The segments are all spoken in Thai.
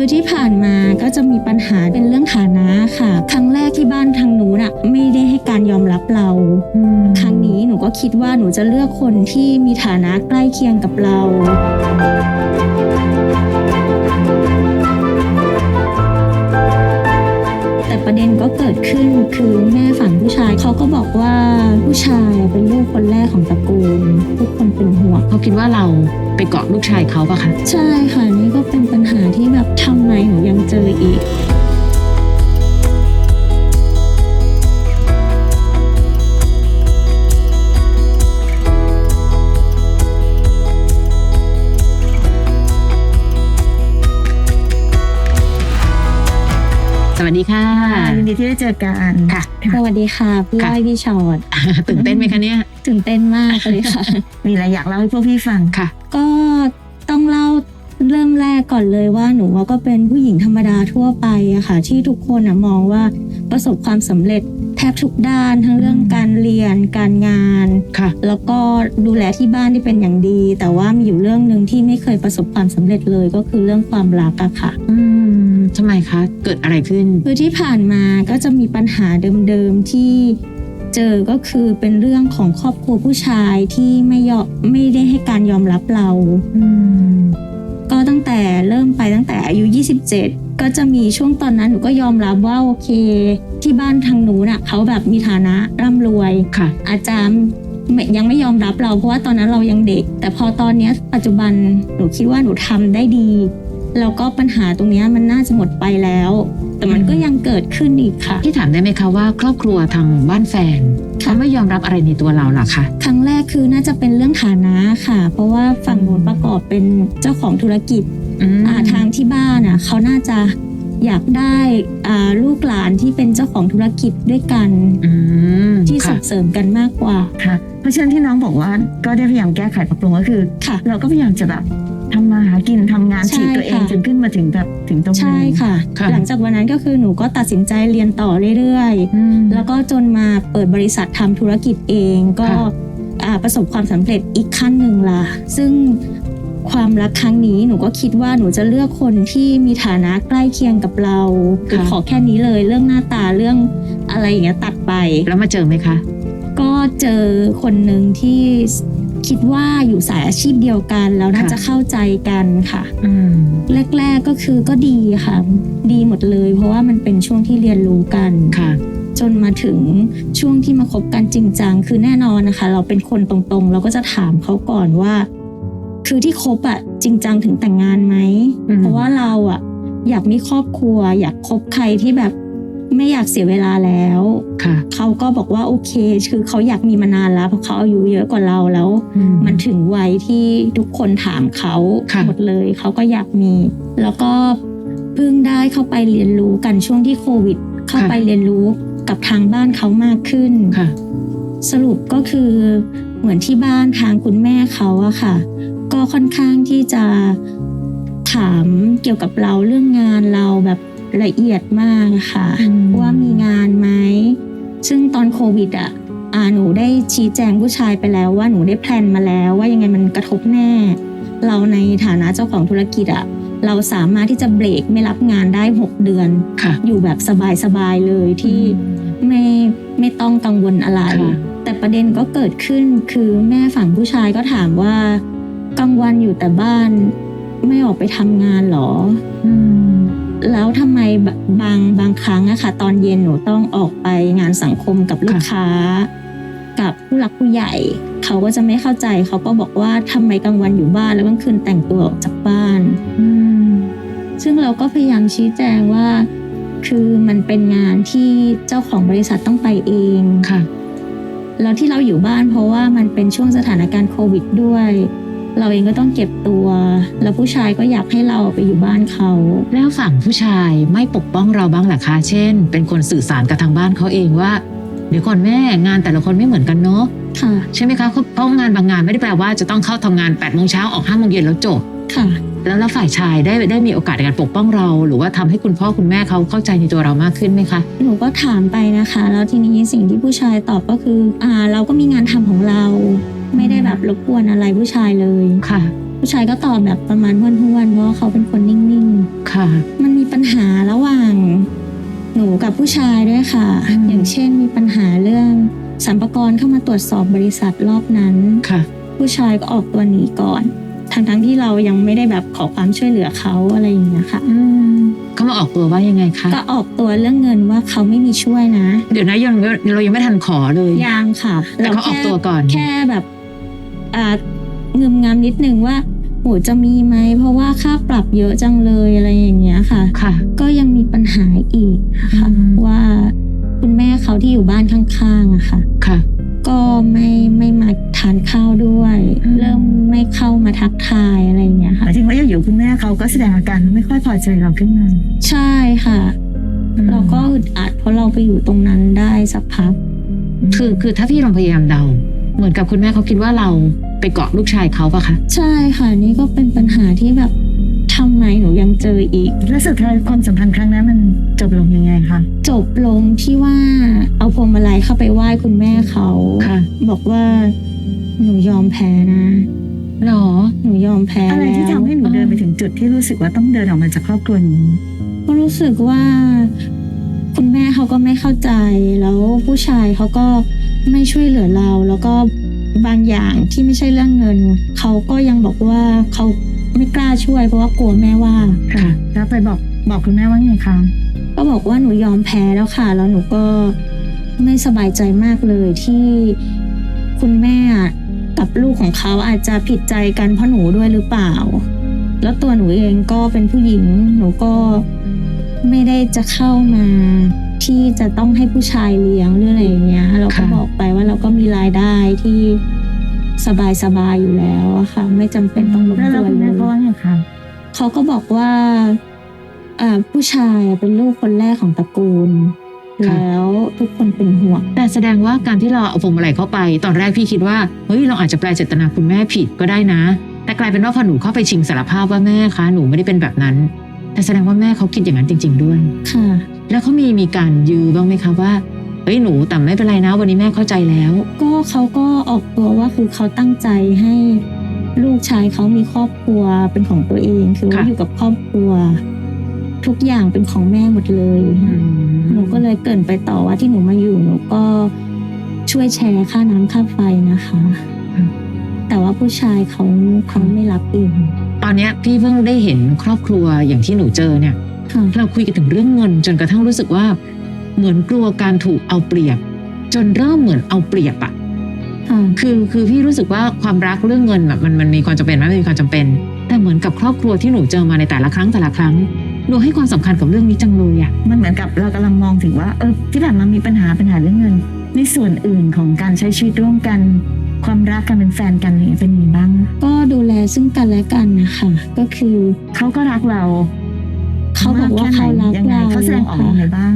คือที่ผ่านมาก็จะมีปัญหาเป็นเรื่องฐานะค่ะ ครั้งแรกที่บ้านทางนู้นอะไม่ได้ให้การยอมรับเรา ครั้งนี้หนูก็คิดว่าหนูจะเลือกคนที่มีฐานะใกล้เคียงกับเรา ประเด็นก็เกิดขึ้นคือแม่ฝั่งผู้ชายเขาก็บอกว่าผู้ชายเป็นลูกคนแรกของตระกูลทุกคนเป็นห่วงเขาคิดว่าเราไปเกาะลูกชายเขาปะคะ ใช่ค่ะนี่ก็เป็นปัญหาที่แบบทำไมหนูยังเจออีก วัสดีค่ะ ยินดีที่ได้เจอกันค่ะ สวัสดีค่ะพี่ค่ะอ้อยพี่ชอดตื่นเต้นไหมคะเนี่ยตื่นเต้นมากเลยค่ะ มีอะไรอยากเล่าให้พวกพี่ฟังค่ะ ก็ต้องเล่าเริ่มแรกก่อนเลยว่าหนูก็เป็นผู้หญิงธรรมดาทั่วไปอะค่ะ ที่ทุกคนอะมองว่าประสบความสำเร็จแทบทุกด้านทั้งเรื่องการเรียนการงานค่ะ แล้วก็ดูแลที่บ้านที่เป็นอย่างดี แต่ว่ามีอยู่เรื่องหนึ่งที่ไม่เคยประสบความสำเร็จเลยก็คือเรื่องความรักอะค่ะ อืม ทำไมคะ เกิดอะไรขึ้น คือที่ผ่านมาก็จะมีปัญหาเดิมๆที่เจอก็คือเป็นเรื่องของครอบครัวผู้ชายที่ไม่ยอมไม่ได้ให้การยอมรับเราอืมก็ตั้งแต่เริ่มไปตั้งแต่อายุ 27 ก็จะมีช่วงตอนนั้นหนูก็ยอมรับว่าโอเค ที่บ้านทางหนูน่ะเขาแบบมีฐานะร่ำรวยค่ะ อาจารย์ไม่ยังไม่ยอมรับเราเพราะว่าตอนนั้นเรายังเด็ก แต่พอตอนเนี้ยปัจจุบันหนูคิดว่าหนูทำได้ดี แล้วก็ปัญหาตรงเนี้ยมันน่าจะหมดไปแล้ว แต่มันก็ยังเกิดขึ้นอีกค่ะ ที่ถามได้ไหมคะว่า ครอบครัวทางบ้านแฟนเขาไม่ยอมรับอะไรในตัวเราหรอคะครั้งแรกคือน่าจะเป็นเรื่องฐานะค่ะ เพราะว่าฝั่งนู้นประกอบเป็นเจ้าของธุรกิจอืมอ่าทางที่บ้านอะเขาน่าจะอยากได้อ่าลูกหลานที่เป็นเจ้าของธุรกิจด้วยกันอืมที่ค่ะส่งเสริมกันมากกว่าค่ะ เพราะฉะนั้นที่น้องบอกว่าก็ได้พยายามแก้ไขปรับปรุงก็คือค่ะเราก็พยายามจะแบบ ทำมาหากินทำงานใช่ฉีดตัวเองค่ะ จนขึ้นมาถึงแบบถึงตรงนี้ ใช่ค่ะ ค่ะ หลังจากวันนั้นก็คือหนูก็ตัดสินใจเรียนต่อเรื่อยอืม ๆ แล้วก็จนมาเปิดบริษัททำธุรกิจเองก็ค่ะอ่าประสบความสำเร็จอีกขั้นหนึ่งล่ะซึ่งความรักครั้งนี้หนูก็คิดว่าหนูจะเลือกคนที่มีฐานะใกล้เคียงกับเราคือขอแค่นี้เลยเรื่องหน้าตาเรื่องอะไรอย่างเงี้ยตัดไป แล้วมาเจอไหมคะ ก็เจอคนหนึ่งที่ คิดว่าอยู่สายอาชีพเดียวกัน แล้วน่าค่ะจะเข้าใจกันค่ะอืมแรก ๆก็คือก็ดีค่ะ ดีหมดเลย เพราะว่ามันเป็นช่วงที่เรียนรู้กันค่ะ จนมาถึงช่วงที่มาคบกันจริงจังคือแน่นอนนะคะ เราเป็นคนตรงๆ เราก็จะถามเขาก่อนว่า คือที่คบอะจริงจังถึงแต่งงานไหมอืมเพราะว่าเราอะอยากมีครอบครัว อยากคบใครที่แบบ ไม่อยากเสียเวลาแล้วค่ะ เขาก็บอกว่าโอเค คือเขาอยากมีมานานแล้วเพราะเขาอายุเยอะกว่าเราแล้วอืมันถึงวัยที่ทุกคนถามเขาค่ะหมดเลยเขาก็อยากมี แล้วก็เพิ่งได้เข้าไปเรียนรู้กันช่วงที่โควิด เข้าไปเรียนรู้กับทางบ้านเขามากขึ้นค่ะสรุปก็คือเหมือนที่บ้านทางคุณแม่เขาอะค่ะ ก็ค่อนข้างที่จะถามเกี่ยวกับเราเรื่องงานเราแบบ ละเอียดมากอะค่ะอืมว่ามีงานไหม ซึ่งตอนโควิดอะอ่าหนูได้ชี้แจงผู้ชายไปแล้วว่าหนูได้แพลนมาแล้ว ว่ายังไงมันกระทบแน่ เราในฐานะเจ้าของธุรกิจอะเราสามารถที่จะเบรกไม่รับงานได้ 6 เดือนค่ะอยู่แบบสบายๆเลยที่ไม่ไม่ต้องกังวลอะไรค่ะแต่ประเด็นก็เกิดขึ้นคือแม่ฝั่งผู้ชายก็ถามว่ากลางวันอยู่แต่บ้าน ไม่ออกไปทำงานหรออืม แล้วทำไมบบางบางครั้งอะค่ะ ตอนเย็นหนูต้องออกไปงานสังคมกับลูกค่ะค้า กับผู้หลักผู้ใหญ่ เขาก็จะไม่เข้าใจ เขาก็บอกว่าทำไมกลางวันอยู่บ้านแล้วกลางคืนแต่งตัวออกจากบ้านอืมซึ่งเราก็พยายามชี้แจงว่า คือมันเป็นงานที่เจ้าของบริษัทต้องไปเองค่ะแล้วที่เราอยู่บ้านเพราะว่ามันเป็นช่วงสถานการณ์โควิดด้วย เราเองก็ต้องเก็บตัว แล้วผู้ชายก็อยากให้เราไปอยู่บ้านเขา แล้วฝั่งผู้ชายไม่ปกป้องเราบ้างเหรอคะ เช่น เป็นคนสื่อสารกับทางบ้านเขาเองว่า เดี๋ยวก่อนแม่งานแต่ละคนไม่เหมือนกันเนาะค่ะ ใช่ไหมคะเพราะงานบางงานไม่ได้แปลว่าจะต้องเข้าทำงาน8ปดโมงเช้าออก5้าโมงเย็นแล้วจบค่ะแล้วแล้วฝ่ายชายได้ได้มีโอกาสในการปกป้องเรา หรือว่าทำให้คุณพ่อคุณแม่เขาเข้าใจในตัวเรามากขึ้นไหมคะหนูก็ถามไปนะคะ แล้วทีนี้สิ่งที่ผู้ชายตอบก็คืออ่าเราก็มีงานทำของเรา ไม่ได้แบบรบกวนอะไรผู้ชายเลย ค่ะ ผู้ชายก็ตอบแบบประมาณห้วนๆเพราะว่าเขาเป็นคนนิ่งค่ะ ๆ มันมีปัญหาระหว่าง หนูกับผู้ชายด้วยค่ะ อืม อย่างเช่นมีปัญหาเรื่องสัมภากรเข้ามาตรวจสอบบริษัทรอบนั้น ค่ะ ผู้ชายก็ออกตัวหนีก่อน ทั้งๆที่เรายังไม่ได้แบบขอความช่วยเหลือเขาอะไรอย่างเงี้ยค่ะ อืมเขามาออกตัวว่ายังไงคะ ก็ออกตัวเรื่องเงินว่าเขาไม่มีช่วยนะ เดี๋ยวนะยังเรายังไม่ทันขอเลย ยังค่ะแต่เขาออกตัวก่อน แค่แบบ อ่าเงืมงำนิดนึงว่าโหจะมีไหมเพราะว่าค่าปรับเยอะจังเลยอะไรอย่างเงี้ยค่ะ ค่ะ ก็ยังมีปัญหาอีกค่ะอืม ว่าคุณแม่เขาที่อยู่บ้านข้างๆอะค่ะ ค่ะ ก็ไม่ไม่มาทานข้าวด้วย อืม เริ่มไม่เข้ามาทักทายอะไรอย่างเงี้ยหค่ะ มายถึงว่าอยู่ๆคุณแม่เขาก็แสดงอาการไม่ค่อยพอใจเราขึ้นมา ใช่ค่ะ เราก็อึดอัดเพราะเราไปอยู่ตรงนั้นได้สักพัก คือคือถ้าพี่ลองพยายามเดา เหมือนกับคุณแม่เขาคิดว่าเราไปเกาะลูกชายเขาปะคะ ใช่ค่ะนี่ก็เป็นปัญหาที่แบบทำไมหนูยังเจออีก แล้วสุดท้ายความสัมพันธ์ครั้งนั้นมันจบลงยังไงคะ จบลงที่ว่าเอาพวงมาลัยเข้าไปไหว้คุณแม่เขาค่ะ บอกว่า หนูยอมแพ้นะหรอ หนูยอมแพ้อะไรที่แล้วทำให้หนูเดินไปถึงจุดที่รู้สึกว่าต้องเดินออกมาจากครอบครัวนี้ ก็รู้สึกว่า คุณแม่เขาก็ไม่เข้าใจแล้วผู้ชายเขาก็ ไม่ช่วยเหลือเรา แล้วก็บางอย่างที่ไม่ใช่เรื่องเงิน เขาก็ยังบอกว่าเขาไม่กล้าช่วยเพราะว่ากลัวแม่ว่าค่ะ แล้วไปบอกบอกคุณแม่ว่าไงคะก็บอกว่าหนูยอมแพ้แล้วค่ะ แล้วหนูก็ไม่สบายใจมากเลยที่คุณแม่กับลูกของเขาอาจจะผิดใจกันเพราะหนูด้วยหรือเปล่า แล้วตัวหนูเองก็เป็นผู้หญิง หนูก็ไม่ได้จะเข้ามา ที่จะต้องให้ผู้ชายเลี้ยงหรืออะไรอย่างเงี้ยเราก็ค่ะบอกไปว่าเราก็มีรายได้ที่สบายๆอยู่แล้วอะค่ะ ไม่จำเป็นต้องรบแล้วกแล้ววนคุณเลแม่ยเขาว่าไงคะเขาก็บอกว่าอ่าผู้ชายเป็นลูกคนแรกของตระกูลค่ะแล้วทุกคนเป็นห่วงแต่แสดงว่าการที่เราเอาพวงมาลัยเข้าไป ตอนแรกพี่คิดว่าเฮ้ยเราอาจจะแปลเจตนาคุณแม่ผิดก็ได้นะ แต่กลายเป็นว่าพอหนูเข้าไปชิงสารภาพว่าแม่คะหนูไม่ได้เป็นแบบนั้น แต่แสดงว่าแม่เขาคิดอย่างนั้นจริง ๆ ด้วยค่ะ แล้วเขามีมีการยื้อบ้างไหมคะว่าเฮ้ยหนูแต่ไม่เป็นไรนะ วันนี้แม่เข้าใจแล้ว ก็เขาก็ออกตัวว่าคือเขาตั้งใจให้ลูกชายเขามีครอบครัวเป็นของตัวเอง คือว่าค่ะ อยู่กับครอบครัว ทุกอย่างเป็นของแม่หมดเลย หนูก็เลยเกรินไปต่อว่าที่หนูมาอยู่หนูก็ช่วยแชร์ค่าน้ำค่าไฟนะคะ อืม แต่ว่าผู้ชายเขาเขาไม่รับเองตอนเนี้ยพี่เพิ่งได้เห็นครอบครัวอย่างที่หนูเจอเนี่ยค่ะ เราคุยกันถึงเรื่องเงิน จนกระทั่งรู้สึกว่า เหมือนกลัวการถูกเอาเปรียบ จนเริ่มเหมือนเอาเปรียบอะค่ะคือคือพี่รู้สึกว่าความรักเรื่องเงินแบบมันมันมีความจำเป็นไหมมันมีความจำเป็น แต่เหมือนกับครอบครัวที่หนูเจอมาในแต่ละครั้งแต่ละครั้งหนูให้ความสำคัญกับเรื่องนี้จังเลยอะมันเหมือนกับเรากำลังมองถึงว่าเออที่ผ่านมามีปัญหาปัญหาเรื่องเงิน ในส่วนอื่นของการใช้ชีวิตร่วมกัน ความรักกันเป็นแฟนกันอะไรอย่างเงี้ยเป็นยังไงบ้าง ก็ดูแลซึ่งกันและกันนะคะก็คือเขาก็รักเรา เขาบอกว่าเขารักยังไงเราเขาแสดงออกยังไงบ้าง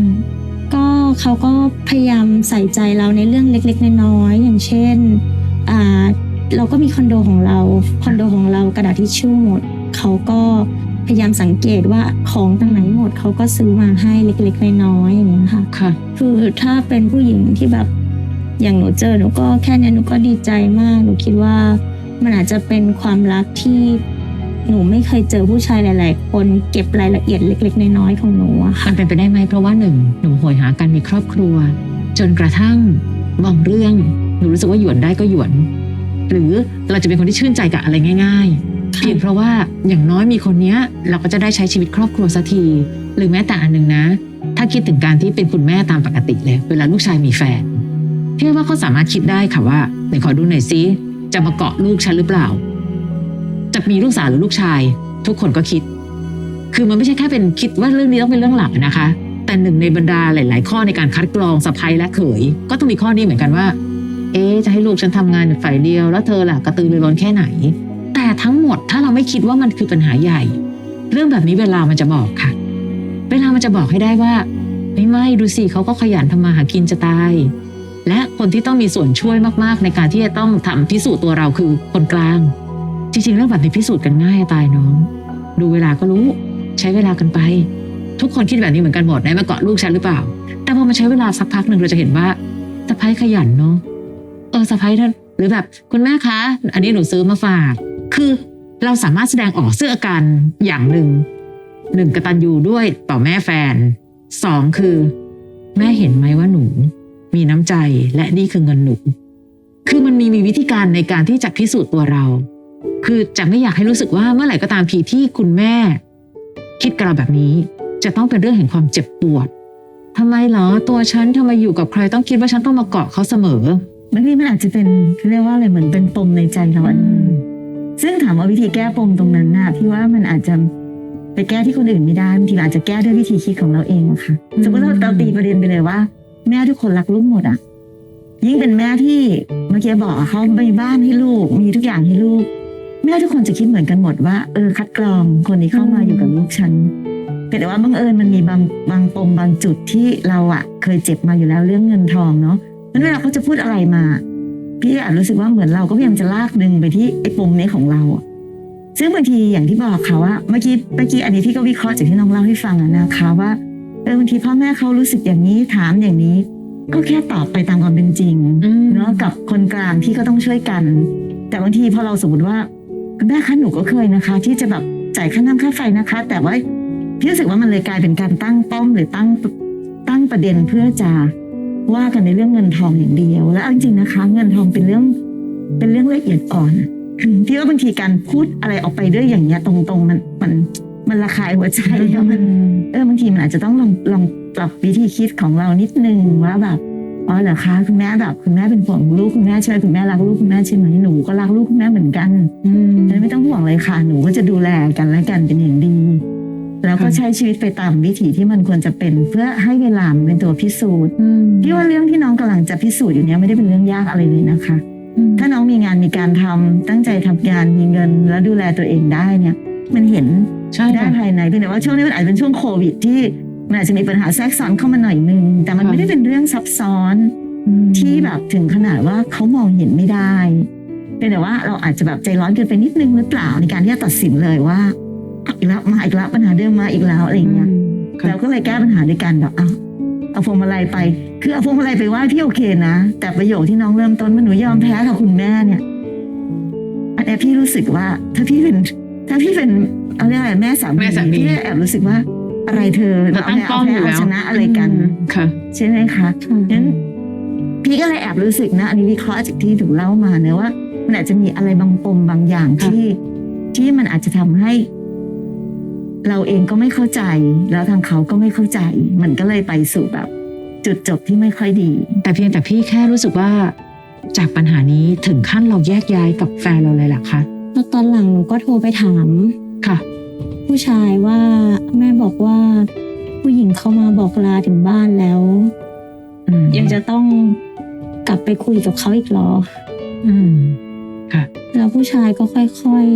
ก็เขาก็พยายามใส่ใจเราในเรื่องเล็กๆน้อยๆอย่างเช่นอ่าเราก็มีคอนโดของเราคอนโดของเรากระดาษทิชชู่หมดเขาก็พยายามสังเกตว่าของตรงไหนหมดเขาก็ซื้อมาให้เล็กๆน้อยๆอย่างเงี้ยค่ะค่ะ คือถ้าเป็นผู้หญิงที่แบบอย่างหนูเจอหนูก็แค่เนี้ยหนูก็ดีใจมาก หนูคิดว่ามันอาจจะเป็นความรักที่ หนูไม่เคยเจอผู้ชายหลาย ๆ คนเก็บรายละเอียดเล็ก ๆ น้อย ๆ ของหนูอะค่ะมันเป็นไปได้ไหมเพราะว่าหนึ่งหนูโหยหาการมีครอบครัว จนกระทั่งบางเรื่องหนูรู้สึกว่าหยวนได้ก็หยวน หรือเราจะเป็นคนที่ชื่นใจกับอะไรง่าย ๆ เพียงเพราะว่าอย่างน้อยมีคนเนี้ย เราก็จะได้ใช้ชีวิตครอบครัวสักทีหรือแม้แต่อันหนึ่งนะ ถ้าคิดถึงการที่เป็นคุณแม่ตามปกติเลย เวลาลูกชายมีแฟนพี่ว่าเขาสามารถคิดได้ค่ะว่าไหนขอดูหน่อยซิจะมาเกาะลูกฉันหรือเปล่า จะมีลูกสาวหรือลูกชาย ทุกคนก็คิด คือมันไม่ใช่แค่เป็นคิดว่าเรื่องนี้ต้องเป็นเรื่องหลักนะคะ แต่หนึ่งในบรรดาหลาย ๆ ข้อในการคัดกรองสะพ้ยและเขย ก็ต้องมีข้อนี้เหมือนกันว่า เอ๊จะให้ลูกฉันทำงานฝ่ายเดียวแล้วเธอล่ะกระตือรือร้นแค่ไหน แต่ทั้งหมดถ้าเราไม่คิดว่ามันคือปัญหาใหญ่ เรื่องแบบนี้เวลามันจะบอกค่ะ เวลามันจะบอกให้ได้ว่า ไม่ไม่ดูสิเขาก็ขยันทำมาหากินจะตายและคนที่ต้องมีส่วนช่วยมาก ๆ ในการที่จะต้องทำพิสูจน์ตัวเราคือคนกลาง จริงๆ เรื่องแบบนี้พิสูจน์กันง่ายตายน้อง ดูเวลาก็รู้ ใช้เวลากันไป ทุกคนคิดแบบนี้เหมือนกันหมดไหนมาเกาะลูกฉันหรือเปล่า แต่พอมาใช้เวลาสักพักหนึ่งเราจะเห็นว่าสะพ้ายขยันเนาะเออสะพ้ายนั่นหรือแบบคุณแม่คะ อันนี้หนูซื้อมาฝาก คือเราสามารถแสดงออกซึ่งอาการอย่างหนึ่งหนึ่งกระตัญญูด้วยต่อแม่แฟนสองคือ แม่เห็นไหมว่าหนู มีน้ำใจและนี่คือเงินหนู คือมันมีมีวิธีการในการที่จะพิสูจน์ตัวเรา คือจะไม่อยากให้รู้สึกว่าเมื่อไหร่ก็ตามทีที่คุณแม่ คิดกับเราแบบนี้ จะต้องเป็นเรื่องแห่งความเจ็บปวดทำไมเหรอตัวฉันทำไมอยู่กับใครต้องคิดว่าฉันต้องมาเกาะเขาเสมอบางทีมันอาจจะเป็นเรียกว่าอะไรเหมือนเป็นปมในใจเราซึ่งถามว่าวิธีแก้ปมตรงนั้นน่ะพี่ว่ามันอาจจะไปแก้ที่คนอื่นไม่ได้บางทีอาจจะแก้ด้วยวิธีคิดของเราเองค่ะสมมติเราเราตีประเด็นไปเลยว่า แม่ทุกคนรักลูกหมดอะ ยิ่งเป็นแม่ที่เมื่อกี้บอกเขามีบ้านให้ลูก มีทุกอย่างให้ลูก แม่ทุกคนจะคิดเหมือนกันหมดว่าเออคัดกรองคนนี้เข้ามาอยู่กับลูกฉันแต่ว่าบังเอิญมันมีบางบางปมบางจุดที่เราอะเคยเจ็บมาอยู่แล้วเรื่องเงินทองเนาะงั้นเวลาเขาจะพูดอะไรมา พี่อาจรู้สึกว่าเหมือนเราก็พยายามจะลากดึงไปที่ไอ้ปมนี้ของเราอะซึ่งบางทีอย่างที่บอกค่ะว่าเมื่อกี้เมื่อกี้อันนี้พี่ก็วิเคราะห์จากที่น้องเล่าให้ฟังอะนะคะว่าเออบางทีพ่อแม่เขารู้สึกอย่างนี้ถามอย่างนี้ ก็แค่ตอบไปตามความเป็นจริงเนาะกับคนกลางที่ก็ต้องช่วยกัน แต่บางทีพอเราสมมติว่า คุณแม่คะหนูก็เคยนะคะ ที่จะแบบจ่ายค่าน้ำค่าไฟนะคะ แต่ว่าพี่รู้สึกว่ามันเลยกลายเป็นการตั้งป้อมหรือตั้งตั้งประเด็นเพื่อจะว่ากันในเรื่องเงินทองอย่างเดียว และเอาจริงๆนะคะ เงินทองเป็นเรื่องเป็นเรื่องละเอียดอ่อนอะพี่ว่าบางทีการพูดอะไรออกไปด้วยอย่างเงี้ยตรงๆ มันมันมันระคายหัวใจแล้วมัน เออบางทีมันอาจจะต้องลองลองปรับวิธีคิดของเรานิดนึงว่าแบบ อ๋อเหรอคะคุณแม่แบบคุณแม่เป็นห่วงลูกคุณแม่ใช่ไหมคุณแม่รักลูกคุณแม่ใช่ไหมหนูก็รักลูกคุณแม่เหมือนกันอืมฉะนั้นไม่ต้องห่วงเลยค่ะ หนูก็จะดูแลกันและกันเป็นอย่างดี แล้วก็ค่ะใช้ชีวิตไปตามวิถีที่มันควรจะเป็น เพื่อให้เวลามันเป็นตัวพิสูจน์อืมพี่ว่าเรื่องที่น้องกำลังจะพิสูจน์อยู่เนี้ยไม่ได้เป็นเรื่องยากอะไรเลยนะคะ ถ้าน้องมีงานมีการทำตั้งใจทำงานมีเงิน แล้วดูแลตัวเองได้เนี่ย มันเห็นใช่ได้ค่ะภายในเพียงแต่ว่าช่วงนี้มันอาจจะเป็นช่วงโควิดที่ มันอาจจะมีปัญหาแทรกซ้อนเข้ามาหน่อยนึง แต่มันค่ะไม่ได้เป็นเรื่องซับซ้อนที่แบบถึงขนาดว่าเขามองเห็นไม่ได้เป็นแต่ว่าเราอาจจะแบบใจร้อนเกินไปนิดนึงหรือเปล่าในการที่จะตัดสินเลยว่าเอาอีกแล้วมาอีกแล้วปัญหาเดิมมาอีกแล้วอะไรอย่างเงี้ยค่ะเราก็เลยแก้ปัญหาด้วยกันแบบเอาเอาพวงมาลัยไป คือเอาพวงมาลัยไปไหว้พี่โอเคนะ แต่ประโยคที่น้องเริ่มต้นว่าหนูยอมแพ้กับคุณแม่เนี่ยอันเนี้ยพี่รู้สึกว่า ถ้าพี่เป็น ถ้าพี่เป็นเอาเรียกอะไรแม่สามีแม่สามีพี่แอบรู้สึกว่า อะไรเธอเราตั้งเอาป้อมแพ้อยู่เอาแล้วชนะอะไรกันมค่ะ ใช่ไหมคะค่ะงั้นพี่ก็เลยแอบรู้สึกนะ อันนี้วิเคราะห์จากที่ถูกเล่ามาเนอะว่า มันอาจจะมีอะไรบางปมบางอย่างค่ะที่ที่มันอาจจะทำให้ เราเองก็ไม่เข้าใจ แล้วทางเขาก็ไม่เข้าใจ มันก็เลยไปสู่แบบ จุดจบที่ไม่ค่อยดี แต่เพียงแต่พี่แค่รู้สึกว่า จากปัญหานี้ถึงขั้นเราแยกย้ายกับแฟนเราเลยล่ะคะแล้วตอนหลังหนูก็โทรไปถามค่ะ ผู้ชายว่าแม่บอกว่า ผู้หญิงเข้ามาบอกลาถึงบ้านแล้วอืมยังจะต้องกลับไปคุยกับเขาอีกเหรอ อืม ค่ะแล้วผู้ชายก็ค่อย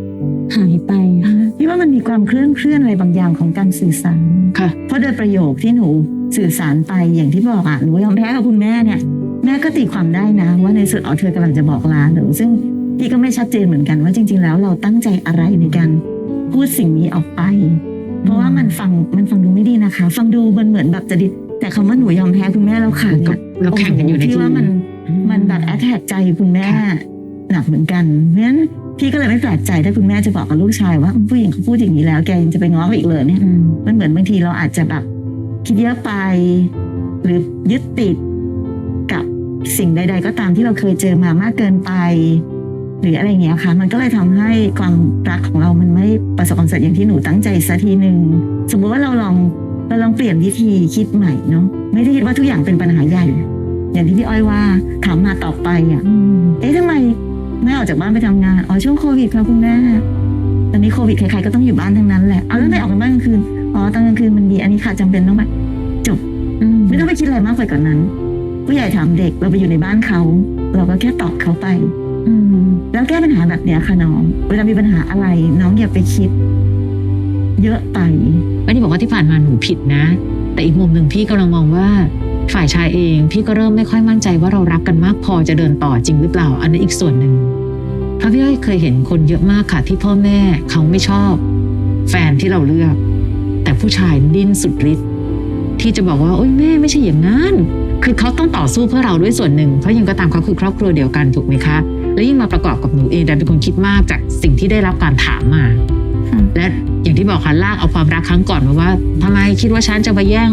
ๆหายไปพี่ว่ามันมีความเคลื่อนเคลื่อนอะไรบางอย่างของการสื่อสารค่ะ เพราะโดยประโยคที่หนูสื่อสารไปอย่างที่บอกอะหนูยอมแพ้กับคุณแม่เนี่ย แม่ก็ตีความได้นะ ว่าในสุดอ๋อเธอกำลังจะบอกลาหนูซึ่งพี่ก็ไม่ชัดเจนเหมือนกันว่าจริง ๆ แล้วเราตั้งใจอะไรในการ พูดสิ่งนี้ออกไป เพราะว่ามันฟังมันฟังดูไม่ดีนะคะ ฟังดูมันเหมือนแบบจะดิแต่คำว่าหนูยอมแพ้คุณแม่แล้วค่ะก็เนี่ยเราแข่งกันอยู่ในโโหพี่ทีว่ามันมันแบบแอ t แทกใจคุณแม่ค่ะหนักเหมือนกันเพราะฉะนั้นพี่ก็เลยไม่แปลกใจถ้าคุณแม่จะบอกกับลูกชายว่าผู้หญิงเขาพูดอย่างนี้แล้วแกยังจะไปง้อเขาอีกเลยเนี่ยอืมมันเหมือนบางทีเราอาจจะแบบคิดเยอะไป หรือยึดติดกับสิ่งใด ๆ ก็ตามที่เราเคยเจอมามากเกินไป หรืออะไรอย่างเงี้ยค่ะ มันก็เลยทำให้ความรักของเรามันไม่ประสบความสำเร็จอย่างที่หนูตั้งใจสักทีหนึ่งสมมติว่าเราลองเราลองเปลี่ยนวิธีคิดใหม่เนาะไม่ได้คิดว่าทุกอย่างเป็นปัญหาใหญ่ อย่างที่พี่อ้อยว่าถามมาต่อไปอะเอ๊ะทำไมแม่ออกจากบ้านไปทำงานอ๋อช่วงโควิดค่ะคุณแม่ตอนนี้โควิดใครๆก็ต้องอยู่บ้านทั้งนั้นแหละเอาแล้วไม่ออกจากบ้านกลางคืนอ๋อตอนกลางคืนมันมีอันนี้ค่ะจำเป็นต้องไปจบอืมไม่ต้องไปคิดอะไรมากไปกว่านนั้น ผู้ใหญ่ถามเด็กเราไปอยู่ในบ้านเขา เราก็แค่ตอบเขาไปอืม แล้วแก้ปัญหาแบบเนี้ยค่ะน้อง เวลามีปัญหาอะไร น้องอย่าไปคิด เยอะไปไม่ได้บอกว่าที่ผ่านมาหนูผิดนะ แต่อีกมุมหนึ่งพี่กำลังมองว่า ฝ่ายชายเองพี่ก็เริ่มไม่ค่อยมั่นใจว่าเรารักกันมากพอจะเดินต่อจริงหรือเปล่า อันนั้นอีกส่วนหนึ่งเพราะพี่อ้อยเคยเห็นคนเยอะมากค่ะ ที่พ่อแม่เขาไม่ชอบ แฟนที่เราเลือก แต่ผู้ชายดิ้นสุดฤทธิ์ที่จะบอกว่าโอ๊ยแม่ไม่ใช่อย่างนั้น คือเขาต้องต่อสู้เพื่อเราด้วยส่วนหนึ่งเพราะยังก็ตามเขาคือครอบครัวเดียวกันถูกไหมคะ และยิ่งมาประกอบกับหนูเองแต่เป็นคนคิดมากจากสิ่งที่ได้รับการถามมาค่ะและอย่างที่บอกค่ะลากเอาความรักครั้งก่อนมาว่าทำไมคิดว่าฉันจะมาแย่ง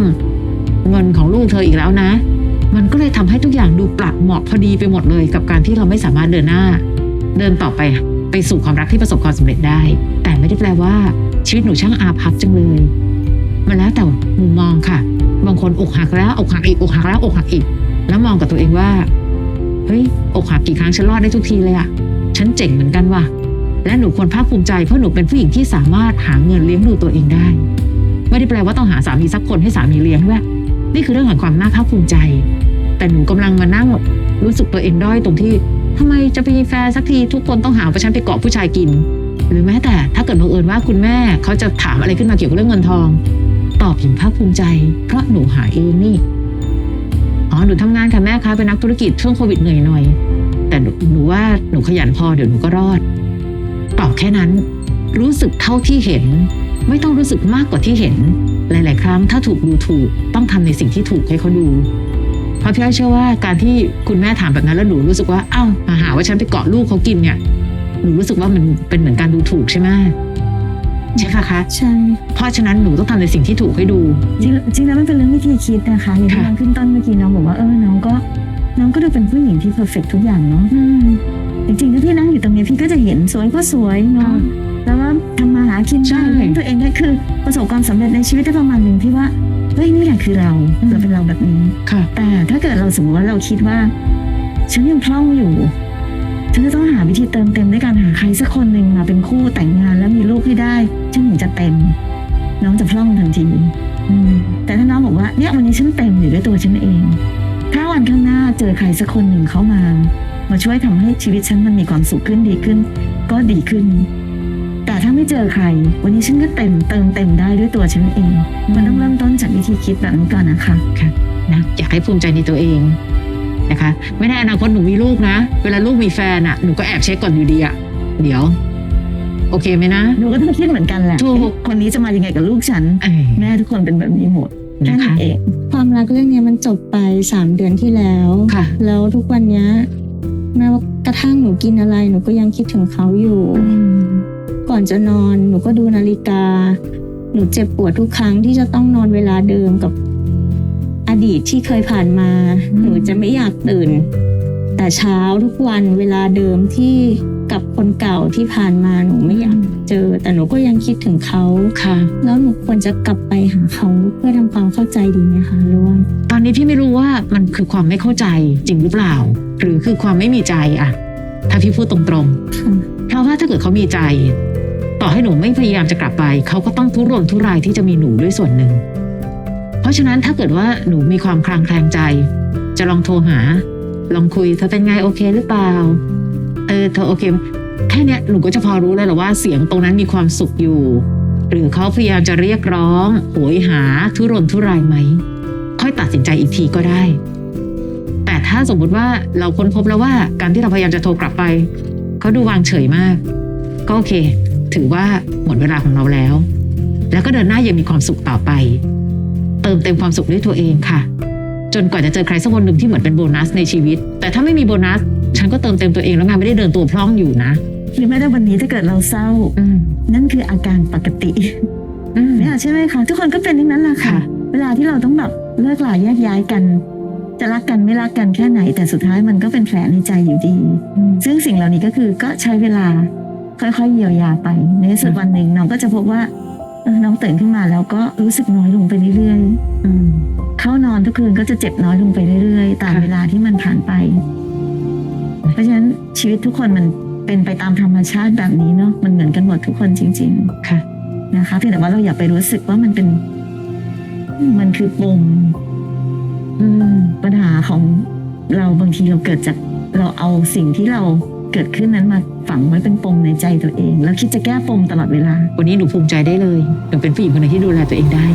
เงินของลูกเธออีกแล้วนะ มันก็เลยทำให้ทุกอย่างดูปรับเหมาะพอดีไปหมดเลย กับการที่เราไม่สามารถเดินหน้า เดินต่อไปไปสู่ความรักที่ประสบความสำเร็จได้ แต่ไม่ได้แปลว่าชีวิตหนูช่างอาภัพจังเลย มันแล้วแต่มุมมองค่ะ บางคนอกหักแล้วอกหักอีกอกหักแล้วอกหักอีก แล้วมองกับตัวเองว่าเฮ้ยอกหักกี่ครั้งฉันรอดได้ทุกทีเลยอะฉันเจ๋งเหมือนกันว่ะและหนูควรภาคภูมิใจเพราะหนูเป็นผู้หญิงที่สามารถหาเงินเลี้ยงดูตัวเองได้ ไม่ได้แปลว่าต้องหาสามีสักคนให้สามีเลี้ยงด้วยนี่คือเรื่องของความน่าภาคภูมิใจ แต่หนูกำลังมานั่งรู้สึกตัวเองด้อยตรงที่ทำไมจะไปมีแฟนสักทีทุกคนต้องหาว่าฉันไปเกาะผู้ชายกิน หรือแม้แต่ถ้าเกิดบังเอิญว่าคุณแม่เขาจะถามอะไรขึ้นมาเกี่ยวกับเรื่องเงินทอง ตอบอย่างภาคภูมิใจ เพราะหนูหาเองนี่ อ๋อ หนูทำงานค่ะแม่คะเป็นนักธุรกิจช่วงโควิดเหนื่อยหน่อย แต่หนูหนูว่าหนูขยันพอเดี๋ยวหนูก็รอด ตอบแค่นั้น รู้สึกเท่าที่เห็น ไม่ต้องรู้สึกมากกว่าที่เห็น หลาย ๆ ครั้งถ้าถูกดูถูกต้องทำในสิ่งที่ถูกให้เขาดู เพราะพี่อ้อยเชื่อว่าการที่คุณแม่ถามแบบนั้นแล้วหนูรู้สึกว่าอ้าวมาหาว่าฉันไปเกาะลูกเขากินเนี่ย หนูรู้สึกว่ามันเป็นเหมือนการดูถูกใช่ไหม ใช่ปะคะ ใช่เพราะฉะนั้นหนูต้องทำในสิ่งที่ถูกให้ดู จริงจริงแล้วมันเป็นเรื่องวิธีคิดนะคะอย่างที่ค่ะ น้องขึ้นต้นเมื่อกี้น้องบอกว่าเออน้องก็ น้องก็ดูเป็นผู้หญิงที่เพอร์เฟกทุกอย่างเนาะอืมจริงๆถ้าพี่นั่งอยู่ตรงนี้พี่ก็จะเห็นสวยก็สวยเนาะแล้วว่าทำมาหากินใช่ได้เลี้ยงตัวเองได้คือประสบความสำเร็จในชีวิตได้ประมาณหนึ่งที่ว่าเฮ้ยนี่แหละคือเราเราเป็นเราแบบนี้ ค่ะ แต่ถ้าเกิดเราสมมติว่าเราคิดว่า ฉันยังพร่องอยู่ ฉันจะต้องหาวิธีเติมเต็มด้วยการหาใครสักคนหนึ่งมาเป็นคู่แต่งงานแล้วมีลูกให้ได้ฉันถึงจะเต็ม น้องจะพร่องทันทีแต่ถ้าน้องบอกว่าเนี่ยวันนี้ฉันเต็มอยู่ด้วยตัวฉันเอง ถ้าวันข้างหน้าเจอใครสักคนหนึ่งเข้ามา มาช่วยทำให้ชีวิตฉันมันมีความสุขขึ้นดีขึ้น ก็ดีขึ้น แต่ถ้าไม่เจอใคร วันนี้ฉันก็เต็มเติมเต็มได้ด้วยตัวฉันเอง มันต้องเริ่มต้นจากวิธีคิดแบบนี้ก่อนนะคะนะอยากให้ภูมิใจในตัวเอง นะคะไม่แน่อนาคตหนูมีลูกนะ เวลาลูกมีแฟนอะหนูก็แอบเช็คก่อนอยู่ดีอะเดี๋ยว โอเคไหมนะหนูก็ต้องคิดเหมือนกันแหละถูกเอ๊ะคนนี้จะมายังไงกับลูกฉันเอ้ยแม่ทุกคนเป็นแบบนี้หมดแค่นะคะนั้นเองความรักเรื่องเนี้ยมันจบไปสามเดือนที่แล้วค่ะแล้วทุกวันเนี้ยแม้ว่ากระทั่งหนูกินอะไร หนูก็ยังคิดถึงเขาอยู่ ก่อนจะนอน หนูก็ดูนาฬิกา หนูเจ็บปวดทุกครั้งที่จะต้องนอนเวลาเดิมกับ อดีตที่เคยผ่านมา หนูจะไม่อยากตื่น แต่เช้าทุกวันเวลาเดิมที่กับคนเก่าที่ผ่านมาหนูไม่อยากเจอ แต่หนูก็ยังคิดถึงเขาค่ะ แล้วหนูควรจะกลับไปหาเขาเพื่อทำความเข้าใจดีไหมคะหรือว่าตอนนี้พี่ไม่รู้ว่ามันคือความไม่เข้าใจจริงหรือเปล่า หรือคือความไม่มีใจอะถ้าพี่พูดตรงๆค่ะเพราะว่าถ้าเกิดเขามีใจ ต่อให้หนูไม่พยายามจะกลับไป เขาก็ต้องทุรนทุรายที่จะมีหนูด้วยส่วนหนึ่ง เพราะฉะนั้นถ้าเกิดว่าหนูมีความคลางแคลงใจ จะลองโทรหา ลองคุยเธอเป็นไงโอเคหรือเปล่า เออเธอโอเค แค่นี้หนูก็จะพอรู้แล้วหละว่าเสียงตรงนั้นมีความสุขอยู่ หรือเขาพยายามจะเรียกร้องโหยหาทุรนทุรายไหม ค่อยตัดสินใจอีกทีก็ได้ แต่ถ้าสมมุติว่าเราค้นพบแล้วว่าการที่เราพยายามจะโทรกลับไปเขาดูวางเฉยมาก ก็โอเค ถือว่าหมดเวลาของเราแล้ว แล้วก็เดินหน้ายังมีความสุขต่อไป เติมเต็มความสุขด้วยตัวเองค่ะ จนกว่าจะเจอใครสักคนหนึ่งที่เหมือนเป็นโบนัสในชีวิต แต่ถ้าไม่มีโบนัส ฉันก็เติมเต็มตัวเองแล้วงานไม่ได้เดินตัวพร่องอยู่นะหรือแม้แต่วันนี้ถ้าเกิดเราเศร้าอืมนั่นคืออาการปกติอืมเนี่ยใช่ไหมคะทุกคนก็เป็นทั้งนั้นแหละค่ะค่ะ เวลาที่เราต้องแบบเลิกลาแยกย้ายกัน จะรักกันไม่รักกันแค่ไหน แต่สุดท้ายมันก็เป็นแผลในใจอยู่ดี ซึ่งสิ่งเหล่านี้ก็คือก็ใช้เวลาค่อยๆเยียวยาไป ในที่สุดวันหนึ่งน้องก็จะพบว่าเออ น้องตื่นขึ้นมาแล้วก็รู้สึกน้อยลงไปเรื่อยอืมๆเข้านอนทุกคืนก็จะเจ็บน้อยลงไปเรื่อยๆ ตามค่ะเวลาที่มันผ่านไป เพราะฉะนั้นชีวิตทุกคนมันเป็นไปตามธรรมชาติแบบนี้เนาะมันเหมือนกันหมดทุกคนจริงค่ะๆนะคะเพียงแต่ว่าเราอย่าไปรู้สึกว่ามันเป็น มันคือปมอืมปัญหาของเราบางทีเราเกิดจากเราเอาสิ่งที่เราเกิดขึ้นนั้นมา ฝังไว้เป็นปมในใจตัวเอง แล้วคิดจะแก้ปมตลอดเวลา วันนี้หนูภูมิใจได้เลยหนูเป็นผู้หญิงคนหนึงที่ดูแลตัวเองได้